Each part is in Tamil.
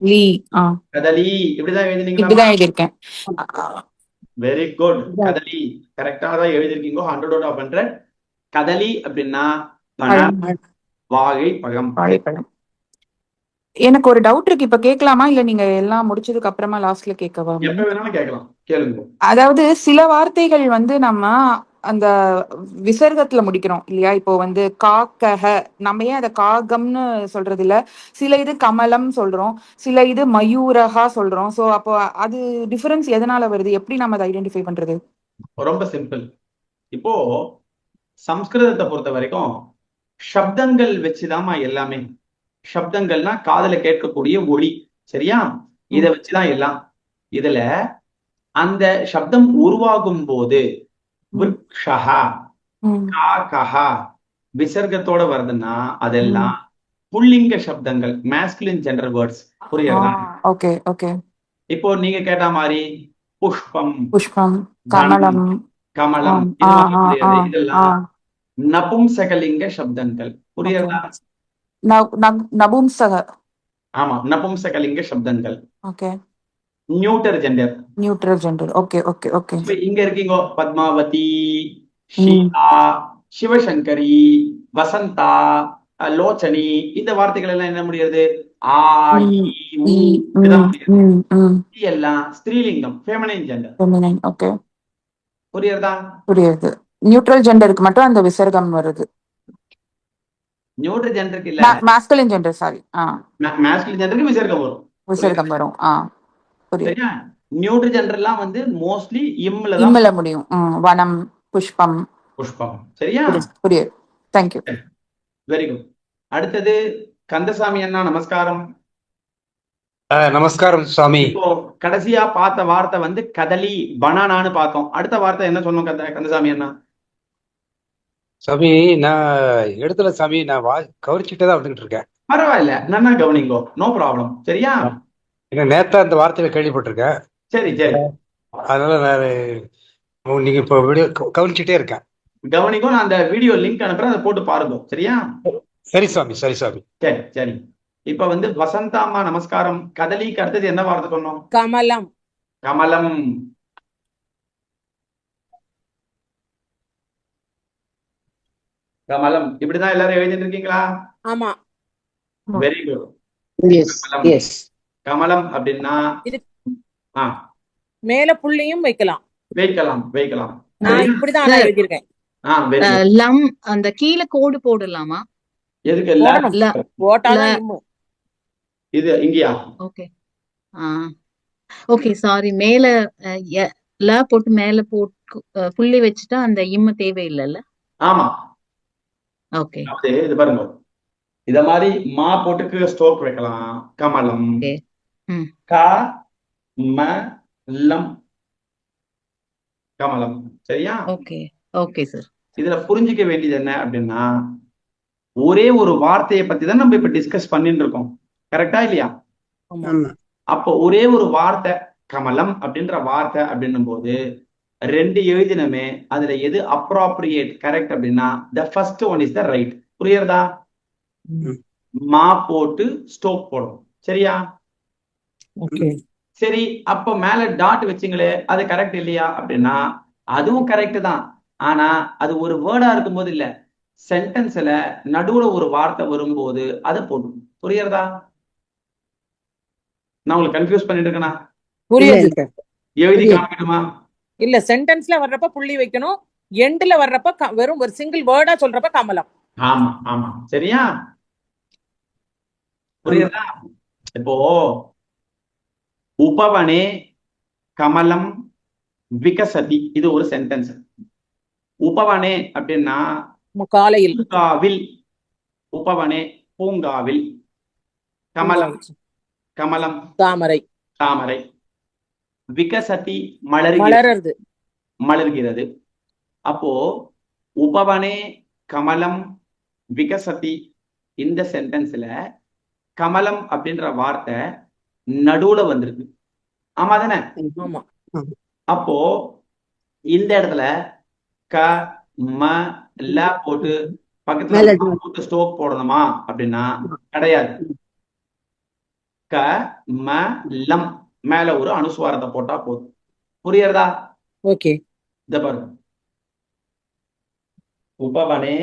லீ ஆ. கதலி இப்படிதான் எழுதினீங்களா? இப்படிதான் வெரி குட் கதலி கரெக்டா தான் எழுதிருக்கீங்க ஹண்ட்ரட் அவுட் ஆஃப் ஹண்ட்ரட் கதலி அப்படின்னா பணம் பழம், வாகை பழம். வாழைப்பழம் எனக்கு ஒரு டவுட் இருக்கு. இப்ப கேட்கலாமா? இல்ல நீங்க எல்லாம் முடிச்சதுக்கு அப்புறமா லாஸ்ட்ல கேட்கவா? அதாவது சில வார்த்தைகள் வந்து நம்ம அந்த விசர்க்கத்துல முடிக்கிறோம் இல்லையா? இப்போ வந்து காக்கஹ நம்ம ஏன் அதை காகம்னு சொல்றது இல்ல சில இது கமலம் சொல்றோம் சில இது மயூரஹா சொல்றோம். சோ அப்போ அது டிஃபரன்ஸ் எதனால வருது? எப்படி நம்ம அதை ஐடென்டிஃபை பண்றது? ரொம்ப சிம்பிள் இப்போ சம்ஸ்கிருதத்தை பொறுத்த வரைக்கும் சப்தங்கள் வச்சுதாம்மா எல்லாமே. சப்தங்கள்னா காதுல கேட்கக்கூடிய ஒளி சரியா? இத வச்சுதான் எல்லாம். இதுல அந்த சப்தம் உருவாகும் போது விருக்ஷஹா ம், காகஹா விசர்க்கத்தோட வருதுன்னா அதெல்லாம் புல்லிங்க சப்தங்கள் மேஸ்குலின் ஜெண்டர் வேர்ட்ஸ் புரியுறதா ஓகே ஓகே இப்போ நீங்க கேட்ட மாதிரி புஷ்பம் புஷ்பம் கமலம் கமலம் இதெல்லாம் புரியுது. நபும்சகலிங்க சப்தங்கள். ந- நபும்சக. ஆமா நபும்சகலிங்க சப்தங்கள். Okay neuter gender neutral gender okay okay okay இப்ப இங்க இருக்கீங்க. பத்மாவதி ஷீலா சிவசங்கரி வசந்தா லோச்சனி. இந்த வார்த்தைகள் எல்லாம் என்ன முடியாது ஆ எல்லாம் ஸ்திரீலிங்கம் ஃபெமினைன் ஜெண்டர் ஓகே புரியுறதா? புரியுது. நியூட்ரல் ஜெண்டருக்கு மட்டும் அந்த விசர்க்கம் வருது. ஜெண்டருக்கு இல்ல. மாஸ்கலின் ஜெண்டர் சாரி மேஸ்குலின் ஜெண்டருக்கு விசர்க்கம் வரும். விசர்க்கம் வரும். ஆ. சரியா? நியூட்ரி ஜெண்டர் எல்லாம் வந்து மோஸ்ட்லி இம்ல தான் இம்மல முடியும். வனம் புஷ்பம். புஷ்பம். சரியா? புரியுது தேங்க்யூ வெரி குட் அடுத்தது கந்தசாமி அண்ணா நமஸ்காரம். நமஸ்காரம் சுவாமி. இப்போ கடைசியா பார்த்த வார்த்தை வந்து கதலி பனானான்னு பார்த்தோம். அடுத்த வார்த்தை என்ன சொன்னோம் கந்த கந்தசாமி அண்ணா? சுவாமி நான் எடுத்துல சாமி நான் வா கவனிச்சுட்டே தான் வந்துகிட்டு இருக்கேன். பரவாயில்ல. நன்னா கவனிங்கோ. நோ ப்ராப்ளம் சரியா? ஏன்னா நேத்தா அந்த வார்த்தையில கேள்விப்பட்டிருக்கேன். சரி சரி. அதனால நான் நீங்க இப்போ வீடியோ கவனிச்சுட்டே இருக்கேன். கவனிங்கோ நான் அந்த வீடியோ லிங்க் அனுப்புறேன் அதை போட்டு பாருங்க சரியா? சரி சுவாமி சரி சுவாமி. சரி சரி. இப்ப வந்து வசந்தாம்மா நமஸ்காரம் கதலிக்கு அடுத்தது என்ன வார்த்தை சொன்னோம்? கமலம். கமலம். கமலம். இப்படிதான் எல்லாரும் எழுதிட்டு இருக்கீங்களா? ஆமா. வெரி குட் Yes, கமலம். கமலம் அப்படின்னா மேல புள்ளியும் வைக்கலாம். வைக்கலாம் வைக்கலாம். நான்? இப்படிதான். எழுதியிருக்கேன். லம் அந்த கீழே கோடு போடலாமா? எதுக்கு இது இங்கயா? ஓகே. ஆ. ஓகே சாரி மேல ல போட்டு மேல போட்டு புள்ளி வச்சுட்டா அந்த இம்மு தேவையில்லைல்ல? ஆமா. ஓகே. இது பாருங்க. இத மாதிரி மா போட்டுக்கு ஸ்டோக் வைக்கலாம். கமலம். க ம லம். கமலம். சரியா? ஓகே. Okay sir. இதுல புரிஞ்சுக்க வேண்டியது என்ன அப்படின்னா ஒரே ஒரு வார்த்தையை பத்தி தான் நம்ம இப்ப டிஸ்கஸ் பண்ணிட்டு இருக்கோம். கரெக்டா இல்லையா? ஆமா. அப்போ ஒரே ஒரு வார்த்தை கமலம் அப்படின்ற வார்த்தை அப்படின்னும் போது ரெண்டு எழுதினமே அதுல எது அப்ராப்ரியேட் கரெக்ட் அப்படின்னா the first one is the right புரியுறதா மா. போட்டு ஸ்டோக் போடும் சரியா? சரி அப்ப மேல டாட் வச்சிங்களே அது கரெக்ட் இல்லையா? அப்படின்னா அதுவும் கரெக்ட் தான். ஆனா அது ஒரு வேர்டா இருக்கும்போது இல்ல. சென்டென்ஸ்ல நடுவுல ஒரு வார்த்தை வரும்போது அதை போடும். புரியுறதா? நான் உங்களுக்கு கன்ஃபியூஸ் பண்ணிட்டு இருக்கேனா? புரியுது. எழுதி. காமிக்கணுமா இல்ல சென்டென்ஸ்ல வர்றப்ப புள்ளி வைக்கணும். எண்ட்ல வர்றப்ப வெறும் ஒரு சிங்கிள் வேர்டா சொல்றப்ப கமலம் ஆமா ஆமா. சரியா? புரியுதா இப்போ உபவனே கமலம் விகசதி. இது ஒரு சென்டென்ஸ் உபவனே அப்படின்னா காலையில். பூங்காவில். உபவனே பூங்காவில். கமலம். கமலம். தாமரை. தாமரை. விகசதி மலர்கிறது. மலர்கிறது. அப்போ உபவனே கமலம் விகசதி இந்த சென்டென்ஸ்ல கமலம் அப்படின்ற வார்த்தை நடுவுல வந்திருக்கு. ஆமா தானே? அப்போ இந்த இடத்துல க ம ல போட்டு பக்கத்துல போட்டு ஸ்டோக் போடணுமா? அப்படின்னா கிடையாது. க ம லம் மேல ஒரு அனுஸ்வாரத்தை போட்டா போதும். புரியுறதா ஓகே. இந்த பாருங்க. உபவனே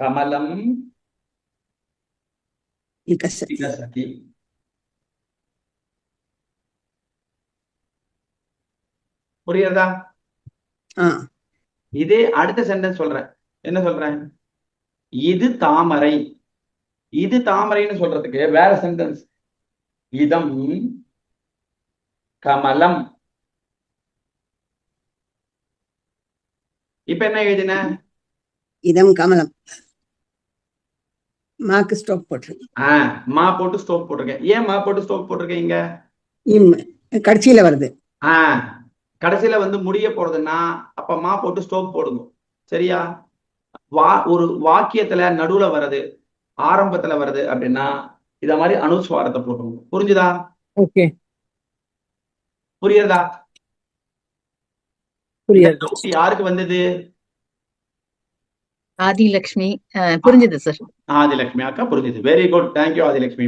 கமலம் لكثرة لكثرة இதே அடுத்த சென்டென்ஸ் சொல்றேன். என்ன சொல்றேன்? இது தாமரை. இது தாமரைன்னு சொல்றதுக்கு வேற சென்டென்ஸ் இதம் கமலம். இப்ப என்ன எழுதின? இதம் கமலம். மாக்கு ஸ்டாப் போட்டிருக்கேன் ஆ மா போட்டு ஸ்டோப் போட்டிருக்கேன். ஏன் மா போட்டு ஸ்டோப் போட்டிருக்கேன் இங்க இம் கடைசியில வருது. ஆ கடைசியில வந்து முடிய போறதுன்னா அப்ப மா போட்டு ஸ்டோப் போடுங்க. சரியா? வா ஒரு வாக்கியத்துல நடுவுல வருது ஆரம்பத்துல வருது அப்படின்னா இத மாதிரி அனுஸ்வாரத்தை போட்டுங்க புரிஞ்சுதா? ஓகே. புரியுறதா? புரியுது. யாருக்கு வந்தது? ஆதிலக்ஷ்மி அஹ், புரிஞ்சுது சார் ஆதிலக்ஷ்மி அக்கா புரிஞ்சுது. Very good thank you Adilakshmi.